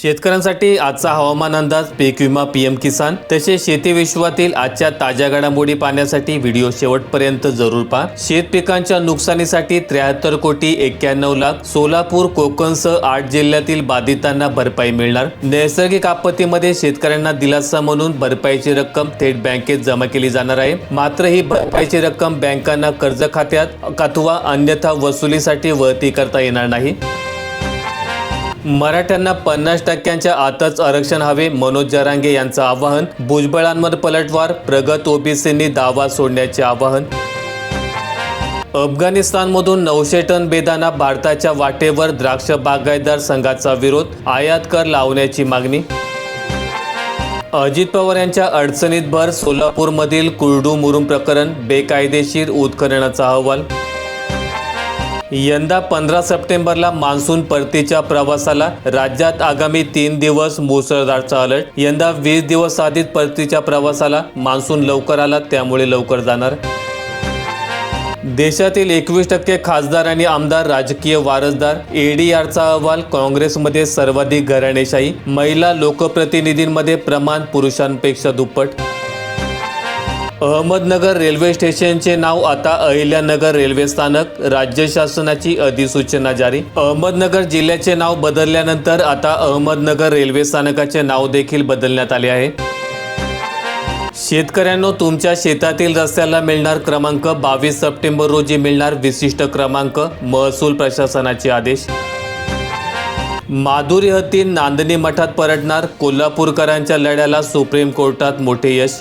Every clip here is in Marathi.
शेतकऱ्यांसाठी आजचा हवामान अंदाज पीक विमा पीएम किसान तसेच शेती विश्वातील आजच्या ताज्या घडामोडी पाहण्यासाठी व्हिडिओ शेवटपर्यंत जरूर पहा. शेत पिकांच्या नुकसानीसाठी त्र्याहत्तर कोटी एक्क्याण्णव लाख सोलापूर कोकणसह आठ जिल्ह्यातील बाधितांना भरपाई मिळणार. नैसर्गिक आपत्तीमध्ये शेतकऱ्यांना दिलासा म्हणून भरपाईची रक्कम थेट बँकेत जमा केली जाणार आहे. मात्र ही भरपाईची रक्कम बँकांना कर्ज खात्यात अथवा अन्यथा वसुलीसाठी वळती करता येणार नाही. मराठ्यांना पन्नास टक्क्यांच्या आतच आरक्षण हवे मनोज जरांगे यांचं आवाहन. भुजबळांवर पलटवार प्रगत ओबीसींनी दावा सोडण्याचे आवाहन. अफगाणिस्तानमधून नऊशे टन बेदाना भारताच्या वाटेवर द्राक्ष बागायतदार संघाचा विरोध आयात कर लावण्याची मागणी. अजित पवार यांच्या अडचणीत भर सोलापूरमधील कुरडू मुरुम प्रकरण बेकायदेशीर उत्खननाचा अहवाल. यंदा पंधरा सप्टेंबरला मान्सून परतीच्या प्रवासाला राज्यात आगामी तीन दिवस मुसळधारचा अलर्ट यंदा वीस दिवस आधीच परतीच्या प्रवासाला मान्सून लवकर आला त्यामुळे लवकर जाणार. देशातील एकवीस टक्के खासदार आणि आमदार राजकीय वारसदार एडीआरचा अहवाल काँग्रेसमध्ये सर्वाधिक घराणेशाही महिला लोकप्रतिनिधींमध्ये प्रमाण पुरुषांपेक्षा दुप्पट. अहमदनगर रेल्वे स्टेशनचे नाव आता अहिल्यानगर रेल्वे स्थानक राज्य शासनाची अधिसूचना जारी. अहमदनगर जिल्ह्याचे नाव बदलल्यानंतर आता अहमदनगर रेल्वे स्थानकाचे नाव देखील बदलण्यात आले आहे. शेतकऱ्यांनो तुमच्या शेतातील रस्त्याला मिळणार क्रमांक बावीस सप्टेंबर रोजी मिळणार विशिष्ट क्रमांक महसूल प्रशासनाचे आदेश. माधुरी हत्ती नांदणी मठात परतणार कोल्हापूरकरांच्या लढ्याला सुप्रीम कोर्टात मोठे यश.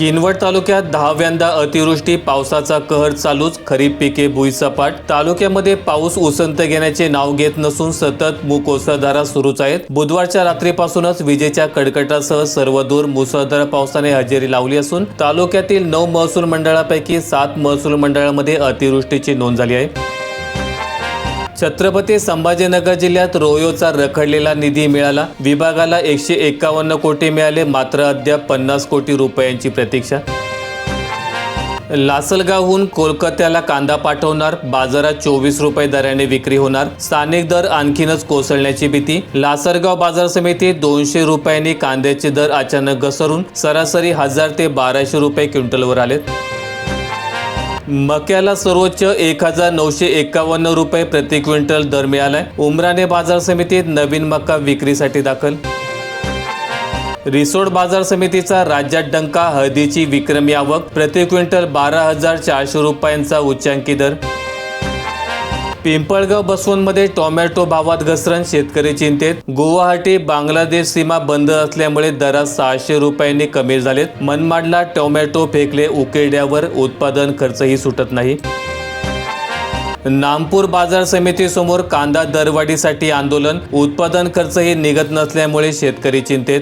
किनवट तालुक्यात दहाव्यांदा अतिवृष्टी पावसाचा कहर चालूच खरीप पिके भुईसपाट. तालुक्यामध्ये पाऊस उसंत घेण्याचे नाव घेत नसून सतत मुकोसळधारा सुरूच आहेत. बुधवारच्या रात्रीपासूनच विजेच्या कडकटासह सर्वदूर मुसळधार पावसाने हजेरी लावली असून तालुक्यातील नऊ महसूल मंडळापैकी सात महसूल मंडळामध्ये अतिवृष्टीची नोंद झाली आहे. छत्रपती संभाजीनगर जिल्ह्यात रोयोचा रखडलेला निधी मिळाला. विभागाला एकशे एकावन्न कोटी मिळाले मात्र अद्याप पन्नास कोटी रुपयांची प्रतीक्षा. लासलगावहून कोलकात्याला कांदा पाठवणार बाजारात चोवीस रुपये दराने विक्री होणार स्थानिक दर आणखीनच कोसळण्याची भीती. लासलगाव बाजार समितीत दोनशे रुपयांनी कांद्याचे दर अचानक घसरून सरासरी हजार ते बाराशे रुपये क्विंटलवर आलेत. मक्याला सर्वोच्च एक हजार नऊशे एकावन्न रुपये प्रति क्विंटल दर मिळालाय. उमराने बाजार समितीत नवीन मका विक्रीसाठी दाखल. रिसोड बाजार समितीचा राज्यात डंका हळदीची विक्रमी आवक प्रति क्विंटल बारा हजार चारशे रुपयांचा उच्चांकी दर. पिंपळगाव बसवनमध्ये टोमॅटो भावात घसरण शेतकरी चिंतेत. गुवाहाटी बांगलादेश सीमा बंद असल्यामुळे दरात सहाशे रुपयांनी कमी झालेत. मनमाडला टोमॅटो फेकले उकेड्यावर उत्पादन खर्चही सुटत नाही. नामपूर बाजार समितीसमोर कांदा दरवाढीसाठी आंदोलन. उत्पादन खर्चही निघत नसल्यामुळे शेतकरी चिंतेत.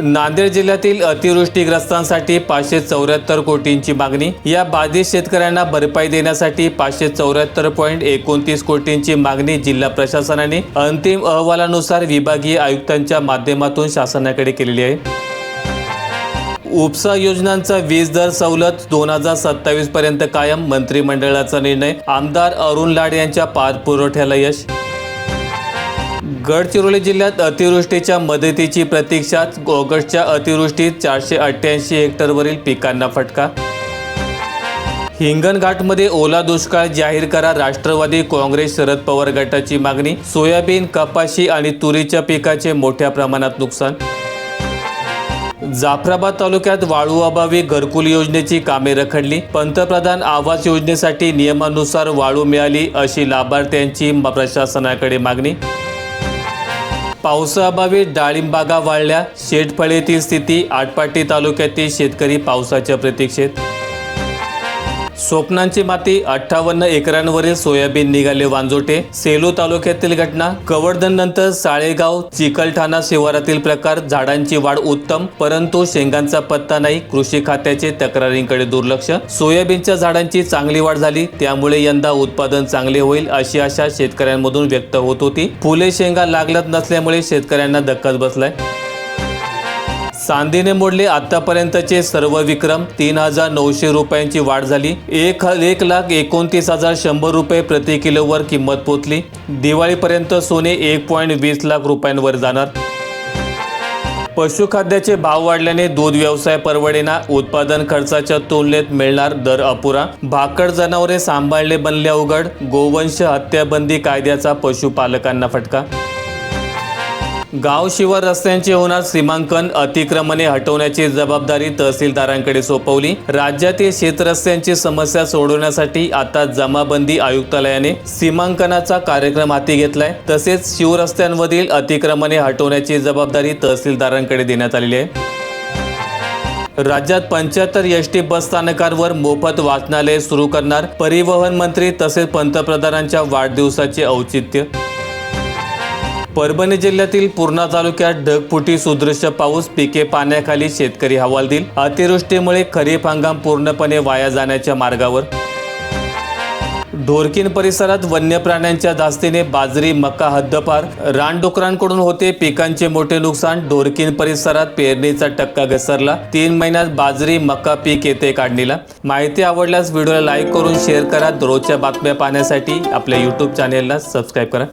नांदेड जिल्ह्यातील अतिवृष्टीग्रस्तांसाठी पाचशे चौऱ्याहत्तर कोटींची मागणी. या बाधित शेतकऱ्यांना भरपाई देण्यासाठी पाचशे चौऱ्याहत्तर पॉईंट एकोणतीस कोटींची मागणी जिल्हा प्रशासनाने. अंतिम अहवालानुसार विभागीय आयुक्तांच्या माध्यमातून शासनाकडे केलेली आहे. उपसा योजनांचा वीज दर सवलत दोन हजार सत्तावीस पर्यंत कायम मंत्रिमंडळाचा निर्णय. आमदार अरुण लाड यांच्या पाठपुरवठ्याला यश. गडचिरोली जिल्ह्यात अतिवृष्टीच्या मदतीची प्रतीक्षाच ऑगस्टच्या अतिवृष्टीत चारशे अठ्ठ्याऐंशी हेक्टरवरील पिकांना फटका. हिंगणघाटमध्ये ओला दुष्काळ जाहीर करा राष्ट्रवादी काँग्रेस शरद पवार गटाची मागणी सोयाबीन कपाशी आणि तुरीच्या पिकाचे मोठ्या प्रमाणात नुकसान. जाफराबाद तालुक्यात वाळू अभावी घरकुल योजनेची कामे रखडली पंतप्रधान आवास योजनेसाठी नियमानुसार वाळू मिळाली अशी लाभार्थ्यांची प्रशासनाकडे मागणी. पावसाअभावी डाळिंबागा वाळल्या शेतफळीतील स्थिती आटपाटी तालुक्यातील शेतकरी पावसाच्या प्रतीक्षेत. स्वप्नांची माती अठ्ठावन्न एकरांवरील सोयाबीन निघाले वांजोटे. सेलू तालुक्यातील घटना. कवर्धन नंतर साळेगाव चिकलठाणा शिवारातील प्रकार. झाडांची वाढ उत्तम परंतु शेंगांचा पत्ता नाही. कृषी खात्याचे तक्रारींकडे दुर्लक्ष. सोयाबीनच्या झाडांची चांगली वाढ झाली. त्यामुळे यंदा उत्पादन चांगले होईल अशी आशा शेतकऱ्यांमधून व्यक्त होत होती. फुले शेंगा लागलत नसल्यामुळे शेतकऱ्यांना धक्काच बसलाय. चांदीने मोडले आतापर्यंतचे सर्व विक्रम. तीन हजार नऊशे रुपयांची वाढ झाली. एक एक लाख एकोणतीस हजार शंभर रुपये प्रति किलोवर किंमत पोचली. दिवाळीपर्यंत सोने एक पॉईंट वीस लाख रुपयांवर जाणार. पशुखाद्याचे भाव वाढल्याने दूध व्यवसाय परवडेना. उत्पादन खर्चाच्या तुलनेत मिळणार दर अपुरा. भाकड जनावरे सांभाळले बनल्या उघड. गोवंश हत्याबंदी कायद्याचा पशुपालकांना फटका. गाव शिवार रस्त्यांचे होणार सीमांकन अतिक्रमणे हटवण्याची जबाबदारी तहसीलदारांकडे सोपवली. राज्यातील शेतरस्त्यांची समस्या सोडवण्यासाठी आता जमाबंदी आयुक्तालयाने सीमांकनाचा कार्यक्रम हाती घेतलाय. तसेच शिवरस्त्यांमधील अतिक्रमणे हटवण्याची जबाबदारी तहसीलदारांकडे देण्यात आलेली आहे. राज्यात पंच्याहत्तर एस टी बस स्थानकांवर मोफत वाचनालय सुरू करणार परिवहन मंत्री तसेच पंतप्रधानांच्या वाढदिवसाचे औचित्य परभणी जिल्ह्यातील पूर्णा तालुक्यात ढगफुटी सुदृश्य पाऊस पिके पाण्याखाली शेतकरी हवालदिल अतिवृष्टीमुळे खरीप हंगाम पूर्णपणे वाया जाण्याच्या मार्गावर. ढोरकीन परिसरात वन्य प्राण्यांच्या धास्तीने बाजरी मका हद्दपार रानडुकरांकडून होते पिकांचे मोठे नुकसान. ढोरकीन परिसरात पेरणीचा टक्का घसरला. तीन महिन्यात बाजरी मका पीक येते काढणीला. माहिती आवडल्यास व्हिडिओला लाईक करून शेअर करा. दररोजच्या बातम्या पाहण्यासाठी आपल्या यूट्यूब चॅनेलला सबस्क्राईब करा.